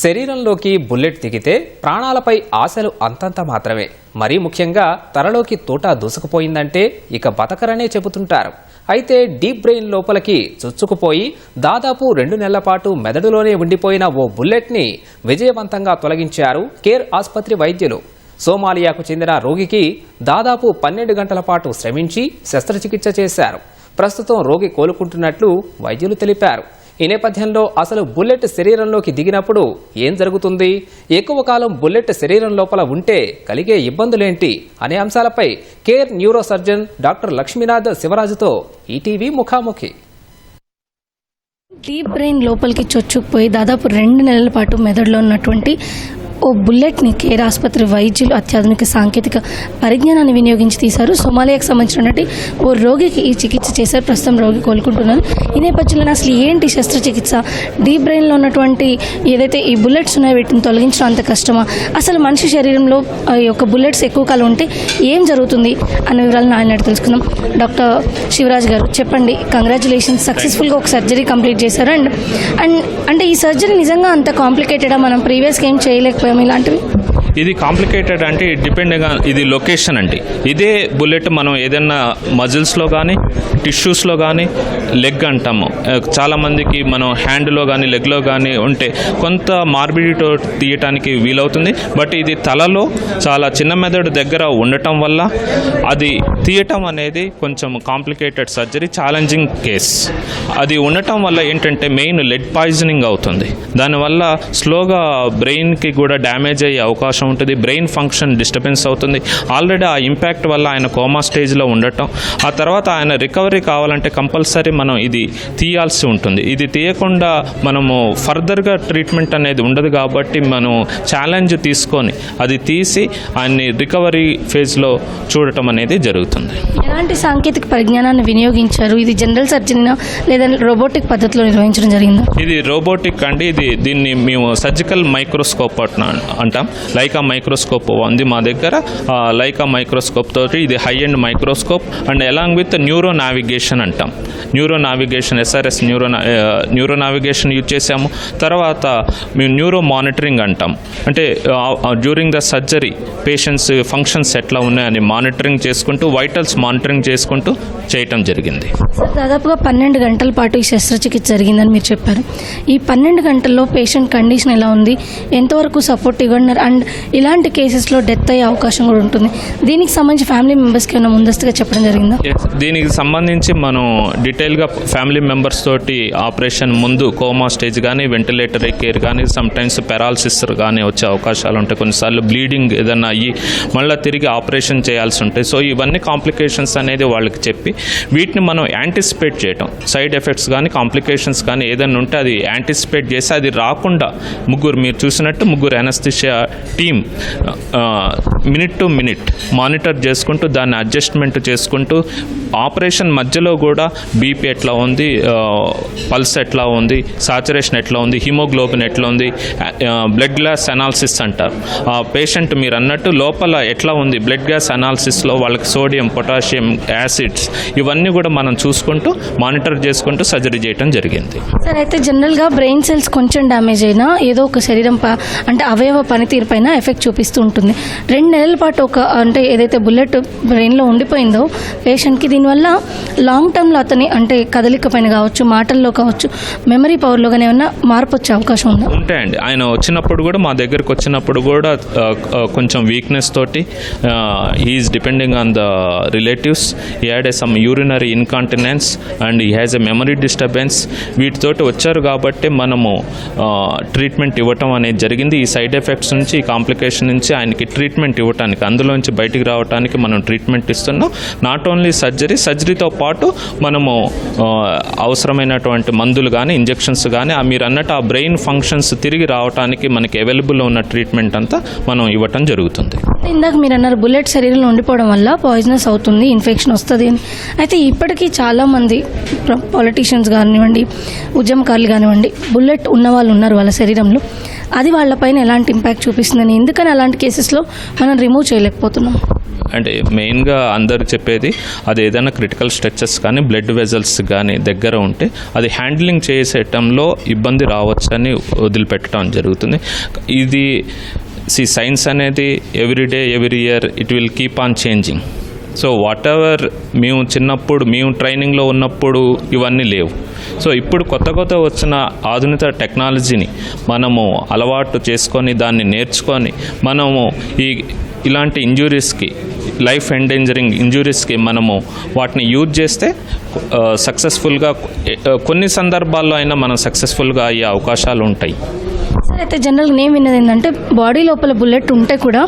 శరీరంలోకి బుల్లెట్ దిగితే ప్రాణాలపై ఆశలు అంతంత మాత్రమే. మరీ ముఖ్యంగా తలలోకి తోట దూసుకుపోయిందంటే ఇక బతకరనే చెబుతుంటారు. అయితే డీప్ బ్రెయిన్ లోపలికి చొచ్చుకుపోయి దాదాపు రెండు నెలల పాటు మెదడులోనే ఉండిపోయిన ఓ బుల్లెట్ని విజయవంతంగా తొలగించారు కేర్ ఆసుపత్రి వైద్యులు. సోమాలియాకు చెందిన రోగికి దాదాపు పన్నెండు గంటల పాటు శ్రమించి శస్త్రచికిత్స చేశారు. ప్రస్తుతం రోగి కోలుకుంటున్నట్లు వైద్యులు తెలిపారు. ఈ నేపథ్యంలో అసలు బుల్లెట్ శరీరంలోకి దిగినప్పుడు ఏం జరుగుతుంది? ఎక్కువ కాలం బుల్లెట్ శరీరం లోపల ఉంటే కలిగే ఇబ్బందులేంటి? అనే అంశాలపై care neuro surgeon doctor Lakshminath శివరాజుతో ETV ముఖాముఖి. డీప్ బ్రెయిన్ లోపలికి చొచ్చుకుపోయి దాదాపు రెండు నెలల పాటు మెదడులో ఉన్నటువంటి ఓ బుల్లెట్ని కేర్ ఆసుపత్రి వైద్యులు అత్యాధునిక సాంకేతిక పరిజ్ఞానాన్ని వినియోగించి తీశారు. సోమాలియాకు సంబంధించినటువంటి ఓ రోగికి ఈ చికిత్స చేశారు. ప్రస్తుతం రోగి కోలుకుంటున్నారు ఈ నేపథ్యంలో అసలు ఏంటి శస్త్రచికిత్స? డీప్ బ్రెయిన్లో ఉన్నటువంటి ఏదైతే ఈ బుల్లెట్స్ ఉన్నాయో వీటిని తొలగించడం అంత కష్టమా? అసలు మనిషి శరీరంలో ఆ యొక్క బుల్లెట్స్ ఎక్కువ కాలం ఉంటే ఏం జరుగుతుంది అనే వివరాలను ఆయన తెలుసుకుందాం. డాక్టర్ శివరాజ్ గారు చెప్పండి. కంగ్రాచులేషన్స్ సక్సెస్ఫుల్గా ఒక సర్జరీ కంప్లీట్ చేశారు. అండ్ అండ్ అంటే ఈ సర్జరీ నిజంగా అంత కాంప్లికేటెడా? మనం ప్రీవియస్గా ఏం చేయలేకపోయాం ఇలాంటివి. ఇది కాంప్లికేటెడ్ అంటే డిపెండ్గా ఇది లొకేషన్ అండి. ఇదే బుల్లెట్ మనం ఏదైనా మజిల్స్లో కానీ టిష్యూస్లో కానీ లెగ్ అంటాము. చాలామందికి మనం హ్యాండ్లో కానీ లెగ్లో కానీ ఉంటే కొంత మార్బిడితో తీయటానికి వీలవుతుంది. బట్ ఇది తలలో చాలా చిన్న మెదడు దగ్గర ఉండటం వల్ల అది తీయటం అనేది కొంచెం కాంప్లికేటెడ్ సర్జరీ ఛాలెంజింగ్ కేస్. అది ఉండటం వల్ల ఏంటంటే మెయిన్ లెడ్ పాయిజనింగ్ అవుతుంది. దానివల్ల స్లోగా బ్రెయిన్కి కూడా డ్యామేజ్ అయ్యే అవకాశం ఉంటుంది బ్రెయిన్ ఫంక్షన్ డిస్టర్బెన్స్ అవుతుంది. ఆల్రెడీ ఆ ఇంపాక్ట్ వల్ల ఆయన కోమా స్టేజ్లో ఉండటం. ఆ తర్వాత ఆయన రికవరీ కావాలంటే కంపల్సరీ మనం ఇది తీయాల్సి ఉంటుంది. ఇది తీయకుండా మనము ఫర్దర్గా ట్రీట్మెంట్ అనేది ఉండదు కాబట్టి మనం ఛాలెంజ్ తీసుకొని అది తీసి ఆయన్ని రికవరీ ఫేజ్లో చూడటం అనేది జరుగుతుంది. ఎలాంటి సాంకేతిక పరిజ్ఞానాన్ని వినియోగించారు? ఇది జనరల్ సర్జరీనా లేదా రోబోటిక్ పద్ధతిలో నిర్వహించడం జరిగిందా? ఇది రోబోటిక్ అండి. ఇది దీన్ని మేము సర్జికల్ మైక్రోస్కోప్ అంటాం. లైకా మైక్రోస్కోప్ ఉంది మా దగ్గర. లైకా మైక్రోస్కోప్ తోటి ఇది high and microscope and along with neuro navigation అంటాం neuro navigation SRS neuro neuro navigation use చేసాము తర్వాత మేము న్యూరో మానిటరింగ్ అంటాం. అంటే during the surgery patients functions ఎట్లా ఉన్నాయని మానిటరింగ్ చేసుకుంటూ వైటల్స్ మానిటరింగ్ చేసుకుంటూ చేయటం జరిగింది. దాదాపుగా పన్నెండు గంటల పాటు ఈ శస్త్రచికిత్స జరిగిందని మీరు చెప్పారు. ఈ పన్నెండు గంటల్లో పేషెంట్ కండిషన్ ఎలా ఉంది? ఎంతవరకు సపోర్ట్ ఇవ్వన్నారు అండ్ ఇలాంటి కేసెస్లో డెత్ అయ్యే అవకాశం కూడా ఉంటుంది. దీనికి సంబంధించి ఫ్యామిలీ మెంబర్స్కి ఏమైనా ముందస్తుగా చెప్పడం జరిగిందా? దీనికి సంబంధించి మనం డీటెయిల్గా ఫ్యామిలీ మెంబర్స్ తోటి ఆపరేషన్ ముందు కోమా స్టేజ్ కానీ వెంటిలేటరీ కేర్ కానీ సమ్ టైమ్స్ పెరాలసిస్ కానీ వచ్చే అవకాశాలు ఉంటాయి. కొన్నిసార్లు బ్లీడింగ్ ఏదైనా అయ్యి మళ్ళీ తిరిగి ఆపరేషన్ చేయాల్సి ఉంటాయి. సో ఇవన్నీ కాంప్లికేషన్స్ అనేది వాళ్ళకి చెప్పి వీటిని మనం యాంటిసిపేట్ చేయటం. సైడ్ ఎఫెక్ట్స్ కానీ కాంప్లికేషన్స్ కానీ ఏదైనా ఉంటే అది యాంటిసిపేట్ చేసి అది రాకుండా ముగ్గురు మీరు చూసినట్టు ముగ్గురు anaesthesia team minute to minute monitor చేసుకుంటూ దాన్ని అడ్జస్ట్మెంట్ చేసుకుంటూ ఆపరేషన్ మధ్యలో కూడా బీపీ ఎట్లా ఉంది uh, పల్స్ ఎట్లా ఉంది సాచురేషన్ ఎట్లా ఉంది హిమోగ్లోబిన్ ఎట్లా ఉంది బ్లడ్ గ్లాస్ అనాలిసిస్ అంటారు. ఆ పేషెంట్ మీరు అన్నట్టు లోపల ఎట్లా ఉంది బ్లడ్ గ్యాస్ అనాలిసిస్లో వాళ్ళకి సోడియం పొటాషియం యాసిడ్స్ ఇవన్నీ కూడా మనం చూసుకుంటూ మానిటర్ చేసుకుంటూ సర్జరీ చేయడం జరిగింది. సార్ అయితే జనరల్గా బ్రెయిన్ సెల్స్ కొంచెం డ్యామేజ్ అయినా ఏదో ఒక శరీరం ప అంటే అవయవ పనితీరు పైన ఎఫెక్ట్ చూపిస్తూ ఉంటుంది రెండు నెలల పాటు ఒక అంటే ఏదైతే బుల్లెట్ బ్రెయిన్లో ఉండిపోయిందో పేషెంట్కి దీనివల్ల లాంగ్ టర్మ్లో అతని అంటే కదలిక పైన కావచ్చు మాటల్లో కావచ్చు మెమరీ పవర్లో కానీ ఏమైనా మార్పు వచ్చే అవకాశం ఉందా? ఉంటాయండి. ఆయన వచ్చినప్పుడు కూడా మా దగ్గరకు వచ్చినప్పుడు కూడా కొంచెం వీక్నెస్ తోటి is depending on the relatives he had a some urinary incontinence and he has a memory disturbance వీటితోటి వచ్చారు కాబట్టి మనము ట్రీట్మెంట్ ఇవ్వటం అనేది జరిగింది. ఈ సైడ్ ఎఫెక్ట్స్ నుంచి ఈ కాంప్లికేషన్ నుంచి ఆయనకి ట్రీట్మెంట్ ఇవ్వటానికి అందులోంచి బయటికి రావడానికి మనం ట్రీట్మెంట్ ఇస్తున్నాం. నాట్ ఓన్లీ సర్జరీ సర్జరీతో పాటు మనము అవసరమైనటువంటి మందులు కానీ ఇంజెక్షన్స్ కానీ ఆ మీరు అన్నట్టు ఆ బ్రెయిన్ ఫంక్షన్స్ తిరిగి రావడానికి మనకి అవైలబుల్ ఉన్న ట్రీట్మెంట్ అంతా మనం ఇవ్వటం జరుగుతుంది. ఇందాక మీరు అన్నారు బుల్లెట్ శరీరంలో ఉండిపోవడం వల్ల పాయిజనస్ అవుతుంది ఇన్ఫెక్షన్ వస్తుంది. అని అయితే ఇప్పటికీ చాలామంది పాలిటీషియన్స్ కానివ్వండి ఉద్యమకారులు కానివ్వండి బుల్లెట్ ఉన్న వాళ్ళు ఉన్నారు వాళ్ళ శరీరంలో. అది వాళ్ళపైన ఎలాంటి ఇంపాక్ట్ చూపిస్తుందని ఎందుకని అలాంటి కేసెస్లో మనం రిమూవ్ చేయలేకపోతున్నాం? అంటే మెయిన్గా అందరు చెప్పేది అది ఏదైనా క్రిటికల్ స్ట్రెచెస్ కానీ బ్లడ్ వెజల్స్ కానీ దగ్గర ఉంటే అది హ్యాండ్లింగ్ చేసేటంలో ఇబ్బంది రావచ్చని వదిలిపెట్టడం జరుగుతుంది. ఇది సి సైన్స్ అనేది every day every year it will keep on changing so whatever మేము చిన్నప్పుడు మేము ట్రైనింగ్లో ఉన్నప్పుడు ఇవన్నీ లేవు. సో ఇప్పుడు కొత్త కొత్త వచ్చిన ఆధునిక టెక్నాలజీని మనము అలవాటు చేసుకొని దాన్ని నేర్చుకొని మనము ఈ ఇలాంటి ఇంజురీస్కి లైఫ్ ఎండేంజరింగ్ ఇంజురీస్కి మనము వాటిని యూజ్ చేస్తే సక్సెస్ఫుల్గా కొన్ని సందర్భాల్లో అయినా మనం సక్సెస్ఫుల్గా అయ్యే అవకాశాలు ఉంటాయి. సార్ అయితే జనరల్గా నేను విన్నది ఏంటంటే బాడీ లోపల బుల్లెట్ ఉంటే కూడా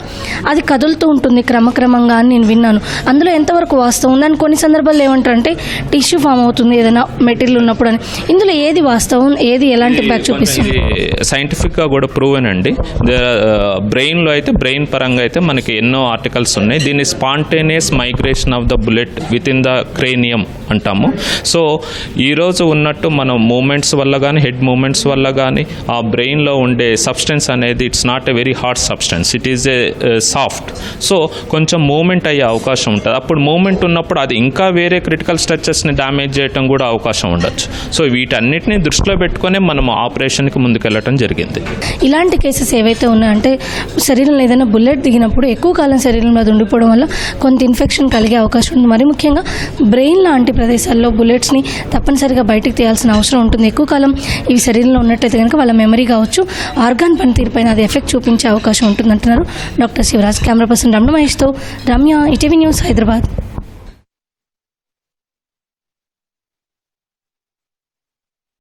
అది కదులుతూ ఉంటుంది క్రమక్రమంగా అని నేను విన్నాను. అందులో ఎంతవరకు వాస్తవం ఉందని కొన్ని సందర్భాల్లో ఏమంటారంటే టిష్యూ ఫామ్ అవుతుంది ఏదైనా మెటీరియల్ ఉన్నప్పుడు అని. ఇందులో ఏది వాస్తవం? ఏది ఎలాంటి బ్యాక్ చూపిస్తుంది? సైంటిఫిక్గా కూడా ప్రూవెన్ అండి. బ్రెయిన్లో అయితే బ్రెయిన్ పరంగా అయితే మనకి ఎన్నో ఆర్టికల్స్ ఉన్నాయి. దీన్ని spontaneous migration of the bullet within the cranium అంటాము. సో ఈరోజు ఉన్నట్టు మనం మూమెంట్స్ వల్ల కానీ హెడ్ మూమెంట్స్ వల్ల కానీ ఆ బ్రెయిన్లో ఉండే సబ్స్టెన్స్ అనేది it's not a very hard substance it is a soft so కొంచెం మూమెంట్ అయ్యే అవకాశం ఉంటుంది. అప్పుడు మూమెంట్ ఉన్నప్పుడు అది ఇంకా వేరే క్రిటికల్ స్ట్రక్చర్స్ని డ్యామేజ్ చేయడం కూడా అవకాశం ఉండొచ్చు. సో వీటన్నిటిని దృష్టిలో పెట్టుకొని మనం ఆపరేషన్కి ముందుకెళ్ళటం జరిగింది. ఇలాంటి కేసెస్ ఏవైతే ఉన్నాయంటే శరీరంలో ఏదైనా బుల్లెట్ దిగినప్పుడు ఎక్కువ కాలం శరీరంలో అది ఉండిపోవడం వల్ల కొంత ఇన్ఫెక్షన్ కలిగే అవకాశం ఉంది. మరి ముఖ్యంగా బ్రెయిన్ లాంటి ప్రదేశాల్లో బుల్లెట్స్ని తప్పనిసరిగా బయటికి తీయాల్సిన అవసరం ఉంటుంది. ఎక్కువ కాలం ఇవి శరీరంలో ఉన్నట్టయితే కనుక వాళ్ళ మెమరీ కావచ్చు ఆర్గాన్ పనితీరుపైన అది ఎఫెక్ట్ చూపించే అవకాశం ఉంటుందంటున్నారు doctor Shivaraj. Camera person Ramana మహేష్తో Ramya ETV news Hyderabad.